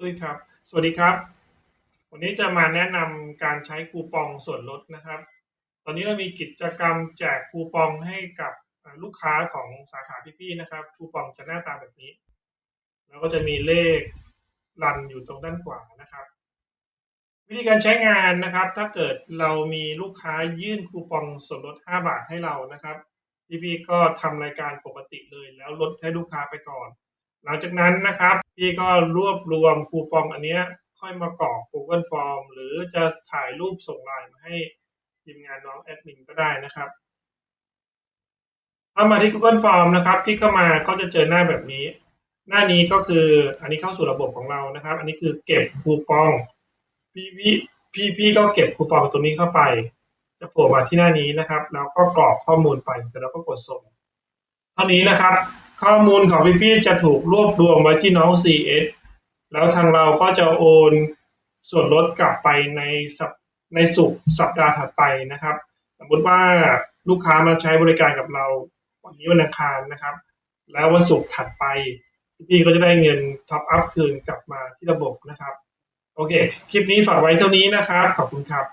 ตุ้ยครับ สวัสดีครับ วันนี้จะมาแนะนำการใช้คูปองส่วนลดนะครับ ตอนนี้เรามีกิจกรรมแจกคูปองให้กับลูกค้าของสาขาพี่ๆนะครับ คูปองจะหน้าตาแบบนี้ แล้วก็จะมีเลขรันอยู่ตรงด้านขวานะครับ วิธีการใช้งานนะครับ ถ้าเกิดเรามีลูกค้ายื่นคูปองส่วนลด 5 บาทให้เรานะครับ พี่ๆก็ทำรายการปกติเลยแล้วลดให้ลูกค้าไปก่อน หลังจากนั้นนะครับ พี่ก็รวบรวมคูปองอันเนี้ยค่อยมากรอก Google Form หรือจะถ่ายรูปส่งไลน์มาให้ทีมงานน้องแอดมินก็ได้นะครับเข้ามาที่ Google Form นะครับคลิกเข้ามาก็จะเจอหน้าแบบนี้ หน้านี้ก็คืออันนี้เข้าสู่ระบบของเรานะครับ อันนี้คือเก็บคูปองพี่พี่พี่พี่ก็เก็บคูปองตัวนี้เข้าไป จะโผล่มาที่หน้านี้นะครับ แล้วก็กรอกข้อมูลไปเสร็จแล้วก็กดส่ง เท่านี้นะครับ ข้อมูลของพี่ๆจะถูกรวบรวมไว้ที่น้อง CS แล้วทางเราก็จะโอนส่วนลดกลับไปในสัปในสุกสัปดาห์ถัดไปนะครับ สมมุติว่าลูกค้ามาใช้บริการกับเรา วันนี้วันอังคารนะครับ แล้ววันศุกร์ถัดไป พี่ๆก็จะได้เงินท็อปอัพคืนกลับมาที่ระบบนะครับ โอเค คลิปนี้ฝากไว้เท่านี้นะครับ ขอบคุณครับ